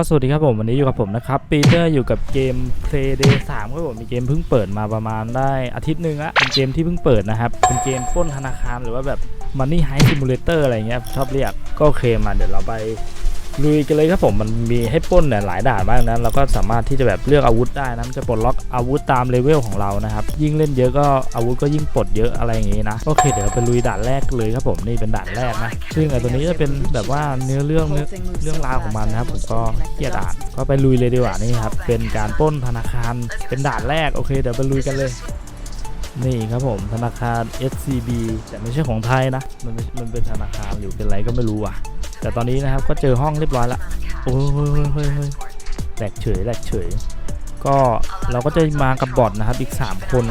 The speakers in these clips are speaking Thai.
ก็สวัสดีครับผมวันนี้อยู่กับผมนะครับปีเตอร์อยู่กับเกม Play Day 3ครับผมมีเกมเพิ่งเปิดมาประมาณได้อาทิตย์หนึ่งละเป็นเกมที่เพิ่งเปิดนะครับ เป็นเกมป้นธนาคารหรือว่าแบบ Money Heist Simulator อะไรเงี้ยชอบเรียกก็โอเคมาเดี๋ยวเราไป ลุยกันเลยครับผมมันมีให้ปล้นเนี่ยหลายด่านมากนะเราก็สามารถที่จะแบบเลือกอาวุธได้นะมันจะปลดล็อกอาวุธตามเลเวลของเรานะครับยิ่งเล่นเยอะก็อาวุธก็ยิ่งปลดเยอะอะไรอย่างงี้นะโอเคเดี๋ยวไปลุยด่านแรกเลยครับผมนี่เป็นด่านแรกนะซึ่งไอ้ตัวนี้จะเป็นแบบว่าเนื้อเรื่องเรื่องราวของมันนะครับผมก็เกียด่านก็ไปลุยเลยดีกว่านี่ครับเป็นการปล้นธนาคารเป็นด่านแรกโอเคเดี๋ยวไปลุยกันเลยนี่ครับผมธนาคาร SCB แต่ไม่ใช่ของไทยนะ มันมันเป็นธนาคารอยู่เป็นอะไรก็ไม่รู้อะ แต่ตอนนี้นะครับก็เจอห้องเรียบร้อยละโอ้ยเฮ้ยเฮ้ยเฮ้ยแหลกเฉยแหลกเฉย ก็เราก็จะมากับบอทนะครับอีก 3 คน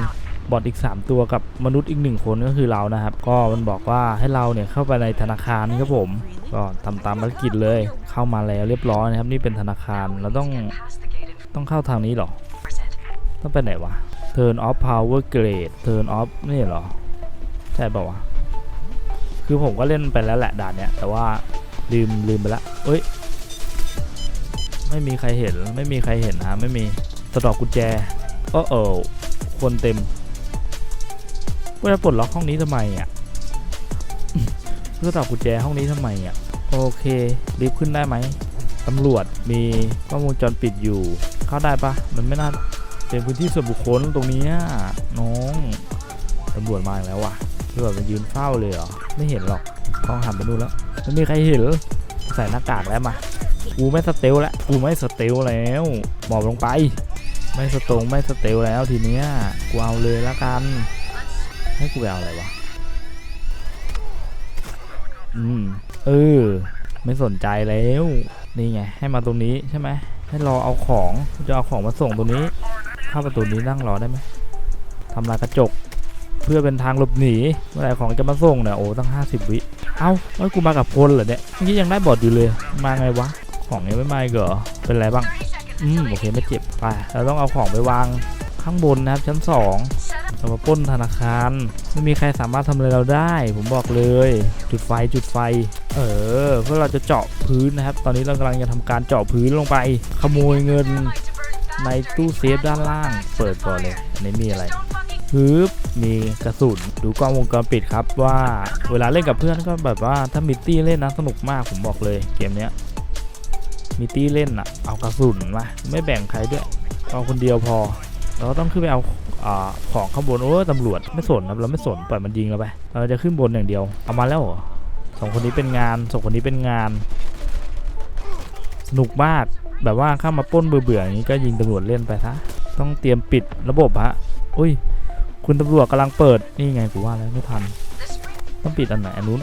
บอทอีก 3 ตัวกับมนุษย์อีก 1 คนก็คือเรานะครับ ก็มันบอกว่าให้เราเนี่ยเข้าไปในธนาคารครับผม ก็ทำตามภารกิจเลยเข้ามาแล้วเรียบร้อยนะครับนี่เป็นธนาคารเราต้องต้องเข้าทางนี้หรอ ต้องไปไหนวะ Turn off power grade Turn off นี่เหรอ ใช่ป่าวะ คือผมก็เล่นไปแล้วแหละด่านเนี้ยแต่ว่า ลืมลืมไปละเอ้ย ไม่มีใครเห็น ไม่มีใครเห็นนะไม่มีสะดอกกุญแจโอ้โอคนเต็มว่าจะปลดล็อกห้องนี้ทำไมอะเพื่อต่อกุญแจห้องนี้ทำไมอะโอเคลิฟต์ขึ้นได้ไหมตำรวจมีกล้องวงจรปิดอยู่ เข้าได้ปะมันไม่น่าเป็นพื้นที่ส่วนบุคคลตรงนี้น้องตำรวจมาแล้วว่ะตำรวจมันยืนเฝ้าเลยเหรอไม่เห็นหรอก กล้องหันไปนู่นแล้วไม่มีใครเห็นใส่หน้ากากแล้วมากูไม่สเตลแล้วกูไม่สเตลแล้วหมอบลงไป ไม่สตรงไม่สเตลแล้วทีเนี้ยกูเอาเลยละกันให้กูไปเอาอะไรวะอืมเออไม่สนใจแล้วนี่ไงให้มาตรงนี้ใช่ไหมให้รอเอาของจะเอาของมาส่งตรงนี้ เข้าประตูนี้นั่งรอได้ไหมทำลายกระจก เพื่อเป็นทางหลบหนีเมื่อไหร่ของจะมาส่งเนี่ยโอ้ตั้ง 50 วิเอ้าเอ้กูมากับพลเหรอเนี่ยเมื่อกี้ยังได้บอดอยู่เลยมาไงวะของยังไม่มาเหรอเป็นไรบ้างอืมโอเคไม่เจ็บไปเราต้องเอาของไปวางข้างบนนะครับชั้น2เรามาป้นธนาคารไม่มีใครสามารถทำอะไรเราได้ ผมบอกเลย จุดไฟจุดไฟ เออเพื่อเราจะเจาะพื้นนะครับ ตอนนี้เรากำลังจะทำการเจาะพื้นลงไป ขโมยเงินในตู้เซฟด้านล่าง เปิดก่อนเลยอันนี้มีอะไร ฮึบมีกระสุนดูกล้องวงจรปิดครับว่าเวลาเล่นกับเพื่อนก็แบบว่าถ้ามีตี้เล่นนะสนุกมากผมบอกเลยเกมเนี้ยมีตี้เล่นอะเอากระสุนมาไม่แบ่งใครด้วยเอาคนเดียวพอเราก็ต้องขึ้นไปเอาอของข้างบนโอ้ตำรวจไม่สนครับเราไม่สนปล่อยมันยิงเราไปเราจะขึ้นบนอย่างเดียวเอามาแล้วเหรอสองคนนี้เป็นงานสองคนนี้เป็นงาน สนุกมากแบบว่าข้ามาป้นเบื่อๆอย่างนี้ก็ยิงตำรวจเล่นไปซะต้องเตรียมปิดระบบฮะอุ้ย คุณตำรวจกำลังเปิด นี่ไงกูว่าแล้วไม่ทัน ต้องปิดอันไหนอันนู้น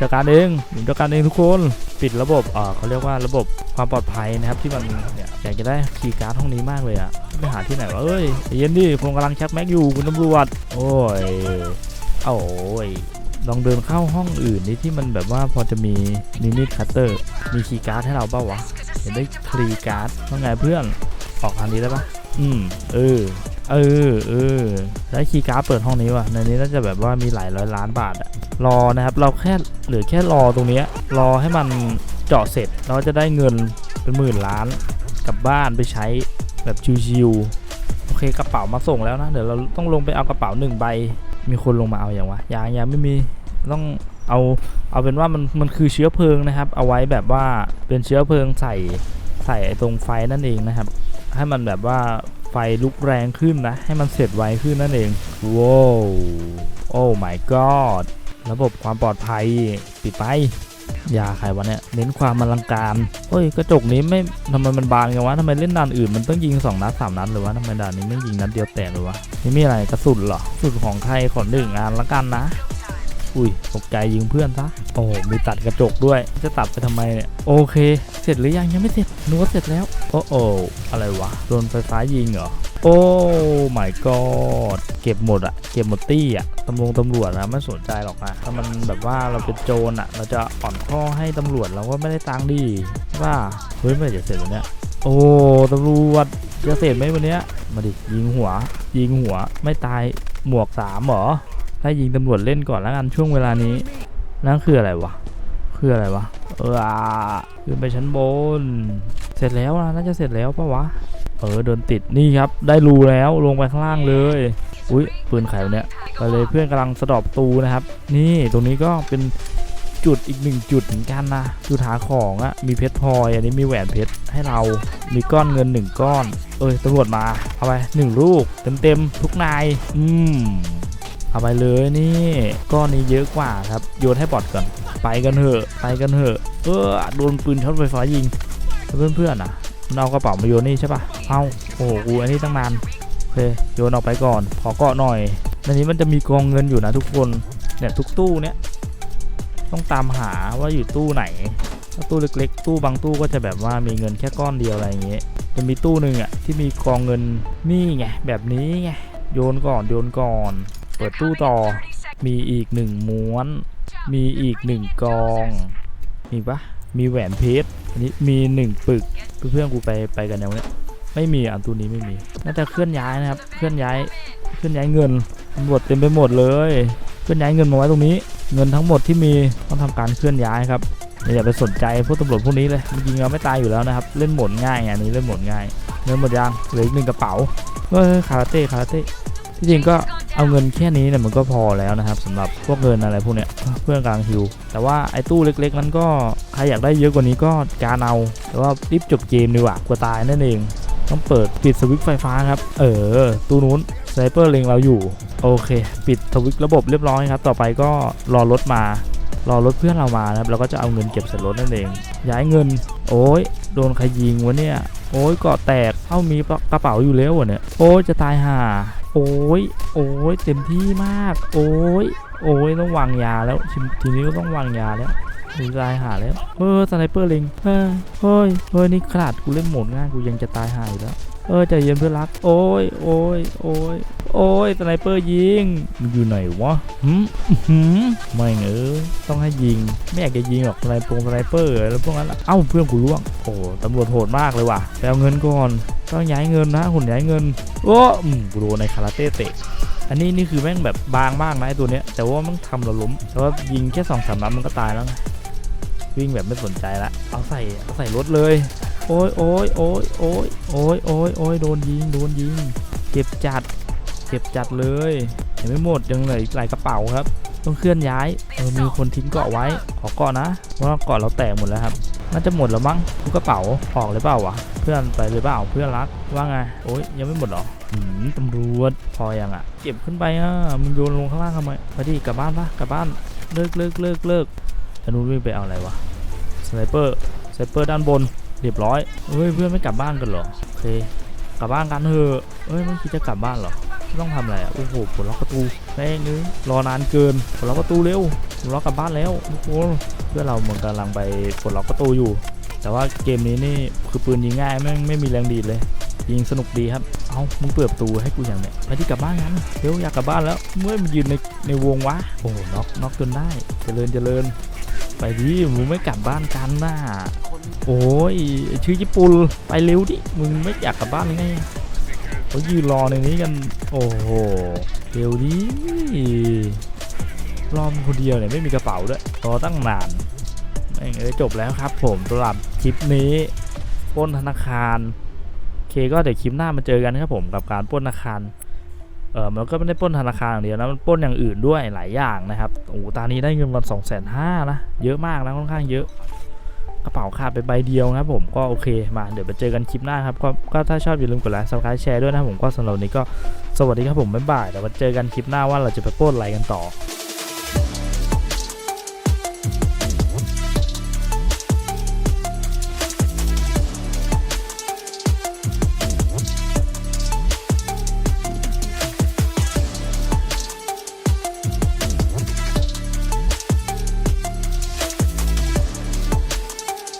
จัดการเองผมจัดการเองทุกคนปิดระบบอ่าเขาเรียกว่าระบบความปลอดภัยนะครับที่มันเนี่ยอยากจะได้คีย์การ์ดห้องนี้มากเลยอะไปหาที่ไหนวะเอ้ยเย็นดิผมกำลังชักแม็กอยู่คุณตำรวจโอ้ยโอ้ยลองเดินเข้าห้องอื่นนี่ที่มันแบบว่าพอจะมีมินิคัตเตอร์มีคีย์การ์ดให้เราเปล่าวะเห็นได้คลีย์การ์ดว่าไงเพื่อนออกทางนี้ได้ปะอืมเออ เออเออได้คีย์การ์ดเปิดห้องนี้ว่ะในนี้น่าจะแบบว่ามีหลายร้อยล้านบาทอะรอนะครับ เราแค่เหลือแค่รอตรงนี้รอให้มันเจาะเสร็จเราจะได้เงินเป็นหมื่นล้านกลับบ้านไปใช้แบบชิวๆโอเคกระเป๋ามาส่งแล้วนะ เดี๋ยวเราต้องลงไปเอากระเป๋าหนึ่งใบ มีคนลงมาเอาอย่างวะยังยังไม่มีต้องเอาเอาเป็นว่ามันมันคือเชื้อเพลิงนะครับ เอาไว้แบบว่าเป็นเชื้อเพลิงใส่ใส่ตรงไฟนั่นเองนะครับ ให้มันแบบว่า ไฟลุกแรงขึ้นนะ ให้มันเสร็จไวขึ้นนั่นเองว้าวโอ้ my god ระบบความปลอดภัยปิดไปยาใครวะเนี่ยเน้นความอลังการเฮ้ยกระจกนี้ไม่ทำไมมันบางอย่างวะทำไมเล่นด่านอื่นมันต้องยิงสองนัดสามนัดหรือวะทำไมด่านนี้ไม่ยิงนัดเดียวแตกหรือวะนี่มีอะไรกระสุนเหรอกระสุนของไทยขอหนึ่งอันละกันนะ อุ้ยตกใจยิงเพื่อนซะโอ้โหมีตัดกระจกด้วยจะตัดไปทำไมเนี่ยโอเค เสร็จหรือยังยังไม่เสร็จนึกว่าเสร็จแล้วโอ้โออะไรวะโดนไฟฟ้ายิงเหรอโอ้ my god เก็บหมดอะเก็บหมดตี้อะตำรวจตำรวจนะไม่สนใจหรอกนะถ้ามันแบบว่าเราเป็นโจรอะเราจะอ่อนข้อให้ตำรวจเราก็ไม่ได้ตังค์ดีว่าเฮ้ยเมื่อจะเสร็จวันเนี้ยโอ้ตำรวจจะเสร็จไหมวันเนี้ยมาดิยิงหัว ยิงหัวไม่ตายหมวกสามเหรอ ถ้ยิงตำรวจเล่นก่อนแล้วกันช่วงเวลานี้นั่นคืออะไรวะคืออะไรวะเออขึ้นไปชั้นบน เสร็จแล้วนะน่าจะเสร็จแล้วปะวะเออเดินติดนี่ครับ ได้รูแล้วลงไปข้างล่างเลย อุ้ยปืนไขวเนี่ยไปเลยเพื่อนกำลังสะดอบประตูนะครับ นี่ตรงนี้ก็เป็นจุดอีกหนึ่งจุดเหมือนกันนะจุดหาของอะมีเพชรพลอยอันนี้มีแหวนเพชรให้เรามีก้อนเงินหนึ่งก้อน เอ้ยตำรวจมาเอาไปหนึ่งลูกเต็มๆทุกนาย อืม เอาไปเลยนี่ก้อนนี้เยอะกว่าครับโยนให้บอดก่อนไปกันเถอะไปกันเถอะเออโดนปืนช็อตไฟฟ้ายิงเพื่อนๆอะมันเอากระเป๋ามาโยนนี่ใช่ปะเอาโอ้โหกูอันนี้ตั้งนานโอเคโยนออกไปก่อน ขอเกาะหน่อยในนี้มันจะมีกองเงินอยู่นะทุกคน เนี่ยทุกตู้เนี่ยต้องตามหาว่าอยู่ตู้ไหน ตู้เล็กๆ ตู้บางตู้ก็จะแบบว่ามีเงินแค่ก้อนเดียวอะไรอย่างเงี้ย จะมีตู้หนึ่งอะที่มีกองเงินนี่ไงแบบนี้ไงโยนก่อนโยนก่อน ปิดตู้ต่อ มีอีกหนึ่งม้วน มีอีกหนึ่งกองมีปะมีแหวนเพชรอันนี้มีหนึ่งปึกเพื่อนๆกูไปไปกันยังเนี่ยไม่มีอันตัวนี้ไม่มีน่าจะเคลื่อนย้ายนะครับ เคลื่อนย้ายเคลื่อนย้ายเงินตำรวจเต็มไปหมดเลย เคลื่อนย้ายเงินมาไว้ตรงนี้ เงินทั้งหมดที่มีต้องทำการเคลื่อนย้ายครับอย่าไปสนใจพวกตำรวจพวกนี้เลยยิงเราไม่ตายอยู่แล้วนะครับ เล่นหมดง่ายอันนี้เล่นหมดง่ายเงินหมดยังเหลืออีกหนึ่งกระเป๋าเฮ้ยคาราเต้คาราเต้ จริงก็เอาเงินแค่นี้เนี่ยมันก็พอแล้วนะครับสำหรับพวกเงินอะไรพวกเนี้ยเพื่อนกลางฮิว แต่ว่าไอ้ตู้เล็กๆนั้นก็ใครอยากได้เยอะกว่านี้ก็การเอาแต่ว่ารีบจบเกมดีกว่ากลัวตายนั่นเอง ต้องเปิดปิดสวิตช์ไฟฟ้าครับ เออ ตู้นู้นไซเปอร์เลงเราอยู่ โอเค ปิดสวิตช์ระบบเรียบร้อยครับ ต่อไปก็รอรถมารอรถเพื่อนเรามานะครับแล้วก็จะเอาเงินเก็บใส่รถนั่นเอง ย้ายเงิน โอ้ยโดนใครยิงวะเนี่ย โอ้ยเกาะแตกเอ้ามีกระเป๋าอยู่แล้ววะเนี่ย โอ้ยจะตายห่า โอ้ย โอ้ย เต็มที่มาก โอ้ย โอ้ย ต้องวางยาแล้วทีนี้ก็ต้องวางยาแล้วมีตายหาแล้ว เออสไนเปอร์เล็งเฮ้ยเฮ้ย เฮ้ย นี่ขนาดกูเล่นโหมดง่ายกูยังจะตายหายแล้ว ออใจเย็นเพื่อนรัก โอ้ยโอ้ยโอ้ยโอ้ยสไนเปอร์ยิงมันอยู่ไหนวะหืมหืมไม่เงเออต้องให้ยิง ไม่อยากจะยิงหรอกสไนเปงสไนเปอร์แล้วพวกนั้นเอ้าเพื่อนกูร่วงโอ้ตำรวจโหดมากเลยว่ะไปเอาเงินก่อนต้องย้ายเงินนะหุ่นย้ายเงินโอ้อมกูโดนในคาราเต้เตะอันนี้นี่คือแม่งแบบบางมากนะไอตัวเนี้ยแต่ว่ามันทำเราล้มแต่ว่ายิงแค่สองสามนัดมันก็ตายแล้ววิ่งแบบไม่สนใจละเอาใส่เอาใส่รถเลย โอ้ยโอ้ยโอ้ยโอ้ยโอ้ยโอ้ยโอ้ยโดนยิง โดนยิงเจ็บจัดเจ็บจัดเลยยังไม่หมดยังเหลืออีกหลายกระเป๋าครับ ต้องเคลื่อนย้ายเออมีคนทิ้งเกาะไว้ ขอเกาะนะ เพราะเกาะเราแตกหมดแล้วครับ น่าจะหมดแล้วมั้งทุกกระเป๋าออกเลยเปล่าวะ เพื่อนไปเลยเปล่า เพื่อนรัก ว่าไง โอ้ยยังไม่หมดหรออืมตำรวจพอยังอะ เก็บขึ้นไปอะ มึงโยนลงข้างล่างทำไมไปดิกลับบ้านปะกลับบ้าน เลิกเลิกเลิกเลิกอนุวิ่งไปเอาอะไรวะ สไนเปอร์ สไนเปอร์ด้านบน เรียบร้อยเฮ้ยเพื่อนไม่กลับบ้านกันเหรอโอเคกลับบ้านกันเถอะเฮ้ยไม่คิดจะกลับบ้านเหรอไม่ต้องทำอะไรอะโอ้โหปลดล็อกประตูแม่งเอ้ยรอนานเกินปลดล็อกประตูเร็วปลดล็อกกลับบ้านแล้วโอ้โหเพื่อนเราเหมือนกำลังไปปลดล็อกประตูอยู่ แต่ว่าเกมนี้นี่คือปืนยิงง่ายแม่งไม่มีแรงดีดเลยยิงสนุกดีครับ เอามึงเปิดประตูให้กูอย่างเนี้ยไปที่กลับบ้านกันเร็วอยากกลับบ้านแล้ว เมื่อมันยืนในในวงวะ โอ้โหน็อกน็อกจนได้ เจริญเจริญ ไปดิมึงไม่กลับบ้านกันน่ะโอ้ยชื่อญี่ปุ่นไปเร็วดิมึงไม่อยากกลับบ้านไงเขายืนรอในนี้กัน โอ้โหเร็วดิรอมคนเดียวเนี่ยไม่มีกระเป๋าด้วยรอตั้งนานแม่งจบแล้วครับผมสำหรับคลิปนี้ป้นธนาคาร เคก็เดี๋ยวคลิปหน้ามาเจอกันครับผมกับการป้นธนาคาร เออมันก็ไม่ได้ป้นธนาคารอย่างเดียวนะมันป้นอย่างอื่นด้วยหลายอย่างนะครับโอ้ตอนนี้ได้เงินวันสองแสนห้านะเยอะมากนะค่อนข้างเยอะกระเป๋าขาดไปใบเดียวนะครับผมก็โอเคมาเดี๋ยวไปเจอกันคลิปหน้าครับก็ก็ถ้าชอบอย่าลืมกดไลค์ซับสไครต์แชร์ด้วยนะผมก็สำหรับนี้ก็สวัสดีครับผมบ๊ายบายเดี๋ยวมาเจอกันคลิปหน้าว่าเราจะไปป้นอะไรกันต่อ